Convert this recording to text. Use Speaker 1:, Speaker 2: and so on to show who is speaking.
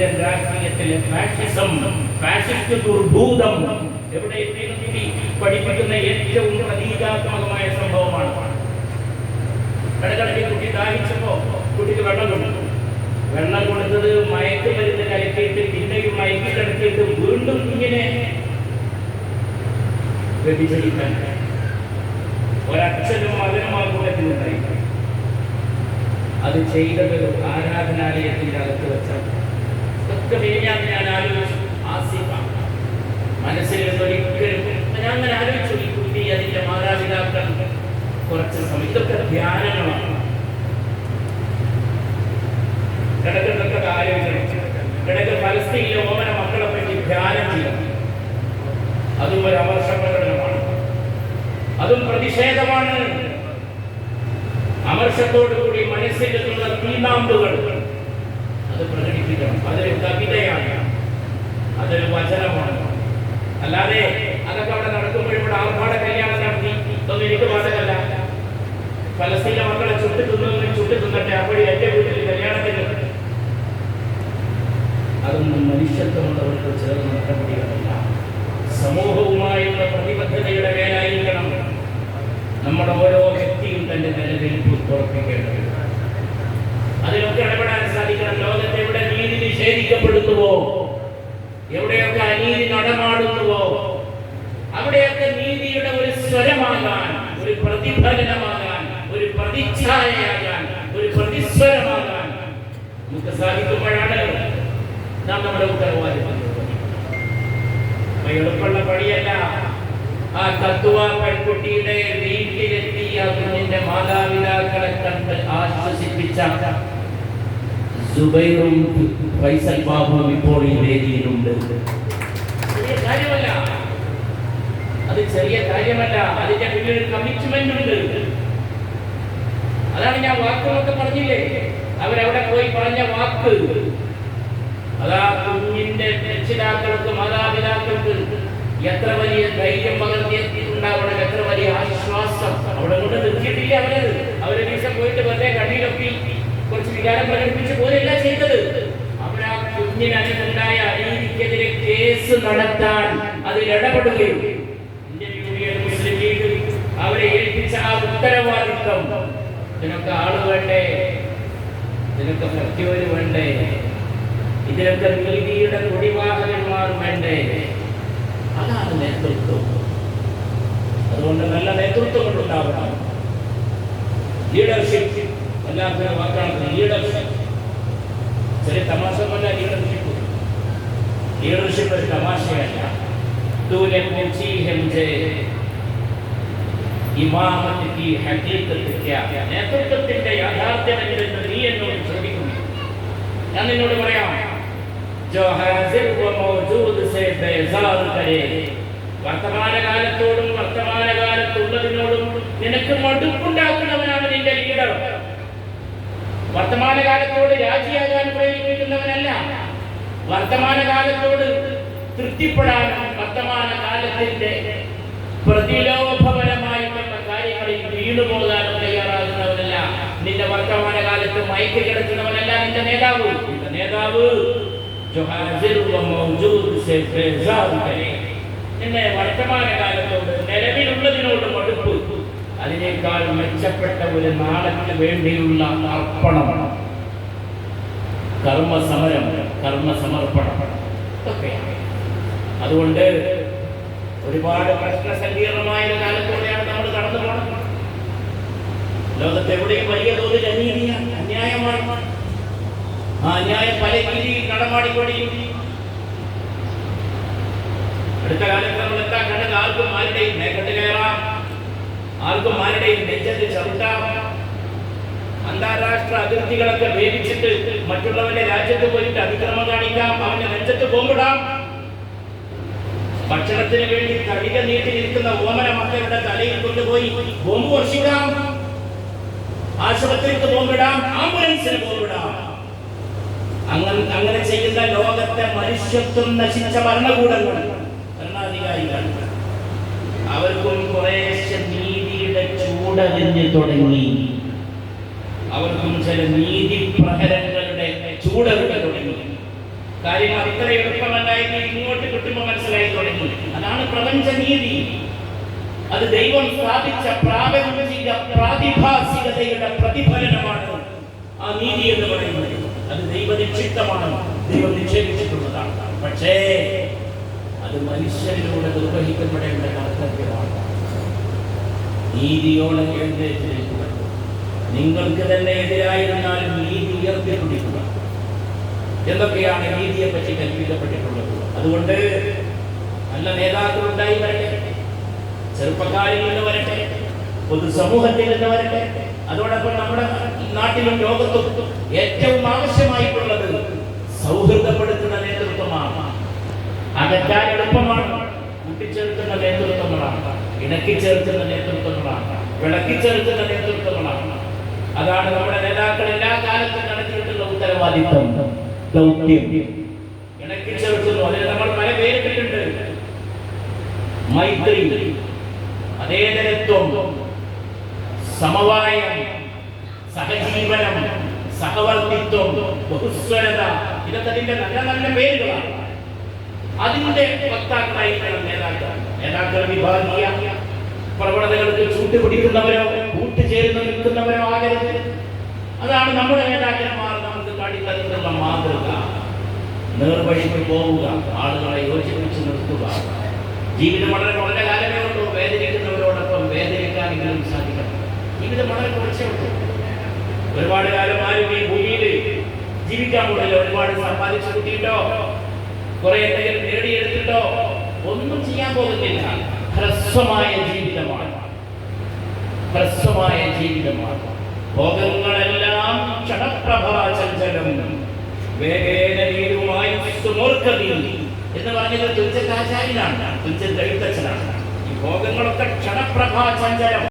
Speaker 1: Indian രാഷ്ട്രീയത്തിലെ fascism ദുർഭൂതം എവിടെ എത്തി പഠിപ്പിക്കുന്ന ഏറ്റവും പ്രതീകാത്മകമായ സംഭവമാണ്. ഇടക്കിടയ്ക്ക് കുട്ടി ദാഹിച്ചപ്പോ കുട്ടിക്ക് വെള്ളം കൊടുത്തു. വെള്ളം കൊടുത്തത് മയക്കുമരുന്ന് കലക്കിയിട്ട് പിന്നെയും മയക്കി വീണ്ടും ഇങ്ങനെ വ്യതിചരിക്കാൻ ഒരച്ഛനും മകനും ആ കൂട്ടത്തിലുണ്ടായി. അത് ചെയ്തത് ആരാധനാലയത്തിന്റെ അകത്ത് വെച്ചാൽ ഇതൊക്കെ വേണ്ടിയാണ് ഞാൻ ആലോചിച്ചു. ആസിഫാണ് മനസ്സിൽ ഒരിക്കലും ഞാൻ അങ്ങനെ ആലോചിച്ചു. ഈ കുട്ടി അതിന്റെ മാതാപിതാക്കൾ കുറച്ച് സമയം. ഇതൊക്കെ ധ്യാനങ്ങളാണ്. കിടക്കുന്നൊക്കെ ആലോചിക്കണം കിടക്ക് ഫലസ്തീനിലെ ഓമന മക്കളെ പറ്റി ധ്യാനം ചെയ്യണം അതും ഒരു അമർഷ പ്രകടനമാണ് അതും പ്രതിഷേധമാണ്. അമർഷത്തോടു കൂടി മനസ്സിലെത്തുന്ന തീനാമ്പുകൾ അത് പ്രകടിപ്പിക്കണം. അതൊരു കവിതയാണ്. അതൊരു വചനമാണ്. അല്ലാതെ അതൊക്കെ അവിടെ നടക്കുമ്പോൾ ഇവിടെ ആർഭാട കല്യാണം നടത്തി. ഒന്നും എനിക്ക് ബാധകമല്ല. ഫലസ്തീന മക്കളെ ചുട്ടു തിന്നു ചുട്ടു തിന്നട്ടെ. അപ്പോൾ എന്റെ വീട്ടിൽ കല്യാണത്തിന് അതൊന്നും മനുഷ്യത്വമുള്ളവർക്ക് ചേർന്ന് നടപടികളല്ല സമൂഹവുമായുള്ള പ്രതിബദ്ധതയുടെ മേലായിരിക്കണം. നമ്മുടെ ഓരോ വ്യക്തിയും തന്റെ നിലനിൽപ്പ് ഉറപ്പിക്കേണ്ടത് അതിലൊക്കെ ഇടപെടാൻ സാധിക്കണം ലോകത്ത് എവിടെ നീതി നിഷേധിക്കപ്പെടുന്നുവോ എവിടെയൊക്കെ അനീതി നടമാടുന്നുവോ? അവിടെയൊക്കെ നീതിയുടെ ഒരു സ്വരമാകാൻ ഒരു പ്രതിഫലനമാകാൻ ഒരു പ്രതിച്ഛായയാകാൻ ഒരു പ്രതിസ്വരമാകാൻ നമുക്ക് സാധിക്കുമ്പോഴാണ് നാം നമ്മുടെ ഉത്തരവാദിത്വം എളുപ്പമുള്ള പണിയല്ല. ആ തത്വ പെൺകുട്ടിയുടെ വീട്ടിലെത്തി ആ കുഞ്ഞിന്റെ മാതാപിതാക്കളെ കണ്ട് ആശ്വസിപ്പിച്ച സുബൈറും ഫൈസൽ ബാബുവും ഇപ്പോൾ ഈ വേദിയിലുണ്ട്. കാര്യമല്ല. അത് ചെറിയ കാര്യമല്ല. അതിന്റെ പിന്നിൽ കമ്മിറ്റ്മെന്റ് ഉണ്ട്. അതാണ് ഞാൻ വാക്കുകളൊക്കെ പറഞ്ഞില്ലേ? അവരവിടെ പോയി പറഞ്ഞ വാക്ക്. അതാ കുഞ്ഞിന്റെ രക്ഷിതാക്കൾക്ക് മാതാപിതാക്കൾക്ക് എത്ര വലിയ ധൈര്യം പകർത്തിയിട്ടുണ്ടാവണം എത്ര വലിയ ആശ്വാസം. അവിടെ കൊണ്ട് നിർത്തിയിട്ടില്ല അവർ അവരെ ദിവസം പോയിട്ട് വെറുതെ കണ്ണിലൊപ്പി കുറച്ച് വികാരം പ്രകടിപ്പിച്ച് ചെയ്തത് കുഞ്ഞിന് അതിനുണ്ടായ അനീതിക്കെതിരെ കേസ് നടത്താൻ അതിൽ ഇടപെടുകയും ഇന്ത്യൻ യൂണിയൻ അവരെ ഏൽപ്പിച്ച ആ ഉത്തരവാദിത്വം ഇതിനൊക്കെ ആൾ വേണ്ടേ? ഇതിനൊക്കെ മറ്റൊരു വേണ്ടേ? ഇതിനൊക്കെ നീതിയുടെ കുടിവാഹകന്മാർ വേണ്ടേ? അതാണ് നേതൃത്വം. അതുകൊണ്ട് നല്ല നേതൃത്വം കൊണ്ടുണ്ടാവണം. ലീഡർഷിപ്പ് എല്ലാത്തിനും വാക്കാണ്. ലീഡർഷിപ്പ് ಬರೀ ತಮಾಷೆ ಮೇಲೆ ಲೀಡರ್ಶಿಪ್ ಲೀಡರ್ಶಿಪ್ ಅದು ತಮಾಷೆಯಲ್ಲ ತೂಲೆಕ್ ಮಿಂಚಿ ಹೆಂಜೆ ഇമാമത്തിന്റെ ഹദീക്കത്തിന്റെ നേതൃത്വത്തിന്റെ യാഥാർത്ഥ്യം എന്തെന്ന് നീ എന്നോട് ഞാൻ നിന്നോട് പറയാം. ജോ ഹാസിർ വ മൗജൂദ് സെ ബേസാർ കരേ. വർത്തമാനകാലത്തോടും വർത്തമാനകാലത്തുള്ളതിനോടും നിനക്ക് മടുപ്പുണ്ടാക്കുന്നവനാണ് നിന്റെ ലീഡർ. വർത്തമാനകാലത്തോട് രാജിയാകാൻ പ്രേരിപ്പിക്കുന്നവനല്ല. വർത്തമാനകാലത്തോട് തൃപ്തിപ്പെടാനും വർത്തമാനകാലത്തിന്റെ പ്രതിലോഭപരമായിട്ടുള്ള കാര്യങ്ങളിൽ വീണുപോകാനും തയ്യാറാകുന്നവനല്ല. നിന്റെ വർത്തമാനകാലത്ത് മയക്ക് കിടക്കുന്നവനല്ല നിന്റെ നേതാവ്. നിന്റെ നേതാവ് നിന്നെ വർത്തമാനകാലത്തോട് നിലവിലുള്ളതിനോട് മടുപ്പ്. അതിനേക്കാൾ മെച്ചപ്പെട്ട ഒരു നാളത്തിന് വേണ്ടിയുള്ള അർപ്പണം. കർമ്മസമരം കർമ്മസമർപ്പണം. ഇതൊക്കെയാണ്. അതുകൊണ്ട് ഒരുപാട് പ്രശ്ന സങ്കീർണമായ കാലത്തോടെയാണ് നമ്മൾ കടന്നു പോകുന്നത് ലോകത്ത് എവിടെയും വലിയ തോതിൽ അനീതിയാണ് അന്യായമാണ്. ആ അന്യായം പല രീതിയിൽ നടമാടിക്കൊണ്ടിരിക്കും. അടുത്ത കാലത്ത് നമ്മൾ എത്താൻ കണ്ടത്? ആർക്കും ആരുടെയും കയറാം. ആർക്കും ആരുടെയും നെഞ്ചത്ത് ചവിട്ടാം. അന്താരാഷ്ട്ര അതിർത്തികളൊക്കെ ഭേദിച്ചിട്ട് മറ്റുള്ളവന്റെ രാജ്യത്ത് പോയിട്ട് അതിക്രമം കാണിക്കാം. അവന്റെ നെഞ്ചത്ത് പോകിടാം ഭക്ഷണത്തിന് വേണ്ടി തടിക നീട്ടി നിൽക്കുന്ന ഓമന മക്കളുടെ തലയിൽ കൊണ്ടുപോയി ബോംബ് കുറച്ചിടാം ആശുപത്രിക്ക് ബോംബിടാം. ആംബുലൻസിന് ബോംബിടാം. അങ്ങനെ അങ്ങനെ ചെയ്യുന്ന ലോകത്തെ മനുഷ്യത്വം നശിച്ച ഭരണകൂടങ്ങൾ ഭരണാധികാരികൾ. അവർക്കും കുറേ ചൂടറിഞ്ഞു തുടങ്ങി. അവർക്കും ചില നീതി പ്രഹരങ്ങളുടെ ചൂടറിഞ്ഞു തുടങ്ങി. കാര്യം അത്ര എളുപ്പമല്ലായിരുന്നു ഇങ്ങോട്ട് കിട്ടുമ്പോൾ മനസ്സിലായി തുടങ്ങി. അതാണ് പ്രപഞ്ച നീതി. അത് ദൈവം സ്ഥാപിച്ച പ്രാപഞ്ചിക പ്രാതിഭാസികതയുടെ പ്രതിഫലനമാണ് ആ നീതി എന്ന് പറയുന്നത്. അത് ദൈവനിക്ഷിപ്തമാണ്. ദൈവം നിക്ഷേപിച്ചിട്ടുള്ളതാണ്. പക്ഷേ അത് മനുഷ്യരിലൂടെ നിർവഹിക്കപ്പെടേണ്ട കർത്തവ്യമാണ് നീതിയോടെ എഴുന്നേറ്റ് നിൽക്കുക നിങ്ങൾക്ക് തന്നെ എതിരായിരുന്നാലും നീതി ഉയർത്തിപ്പിടിക്കുക. എന്തൊക്കെയാണ് നീതിയെ പറ്റി കൽപ്പിക്കപ്പെട്ടിട്ടുള്ളത്? അതുകൊണ്ട് നല്ല നേതാക്കൾ ഉണ്ടായി വരട്ടെ. ചെറുപ്പക്കാരിൽ നിന്ന് വരട്ടെ. പൊതുസമൂഹത്തിൽ നിന്ന് വരട്ടെ. അതോടൊപ്പം നമ്മുടെ നാട്ടിലും ലോകത്തും ഏറ്റവും ആവശ്യമായിട്ടുള്ളത് സൗഹൃദപ്പെടുത്തുന്ന നേതൃത്വമാണ്. അകറ്റാൻ എളുപ്പമാണ്. കൂട്ടിച്ചേർക്കുന്ന ചേർക്കുന്ന നേതൃത്വങ്ങളാണ്. വിളക്കി ചേർക്കുന്ന നേതൃത്വങ്ങളാണ്. അതാണ് നമ്മുടെ നേതാക്കൾ എല്ലാ കാലത്തും നടത്തിയിട്ടുള്ള ഉത്തരവാദിത്വം ദൗത്യം. ഇണക്കി ചേർക്കുന്നു അതിന് നമ്മൾ പല പേരിട്ടിട്ടുണ്ട് മൈത്രി അതേതരത്വം സമവായം സഹജീവനം സഹവർത്തിത്വം ബഹുസ്വരത. ഇതൊക്കെ നല്ല നല്ല പേരുകളാണ്. അതിന്റെ വക്താക്കളായിരിക്കണം നേതാക്കൾ. നേതാക്കൾ വിഭാഗീയ പ്രവണതകൾക്ക് ചൂട്ടുപിടിക്കുന്നവരോ കൂട്ടുചേർന്ന് നിൽക്കുന്നവരോ ആകരുത്. അതാണ് നമ്മുടെ നേതാക്കന്മാർ നമുക്ക് കാട്ടിത്തന്നിട്ടുള്ള മാതൃക. നേർവഴിക്ക് പോവുക ആളുകളെ യോജിപ്പിച്ച് നിർത്തുക. ജീവിതം വളരെ വളരെ കാലമേ ഉള്ളൂ. വേദനിക്കുന്നവരോടൊപ്പം വേദനിക്കാനെങ്കിലും സാധിക്കണം. ജീവിതം വളരെ കുറച്ചേ ഉള്ളൂ. ഒരുപാട് കാലം ആരും ഈ ഭൂമിയിൽ ജീവിക്കാൻ കൂടുതൽ ഒരുപാട് സമ്പാദിച്ചു കൂട്ടിയിട്ടോ? കുറെ എന്തെങ്കിലും നേടിയെടുത്തിട്ടോ? ഒന്നും ചെയ്യാൻ പോകുന്നില്ല. ഹ്രസ്വമായ ജീവിതമാണ്. ഹ്രസ്വമായ ജീവിതമാണ്. ഭോഗങ്ങളെല്ലാം ക്ഷണപ്രഭാചഞ്ചലം വേഗേന വീരുമായി എന്ന് പറഞ്ഞത് തുഞ്ചത്താചാര്യനാണ് തുഞ്ചൻ ദളിതച്ചനാണ്. ഈ ഭോഗങ്ങളൊക്കെ ക്ഷണപ്രഭാചഞ്ചലം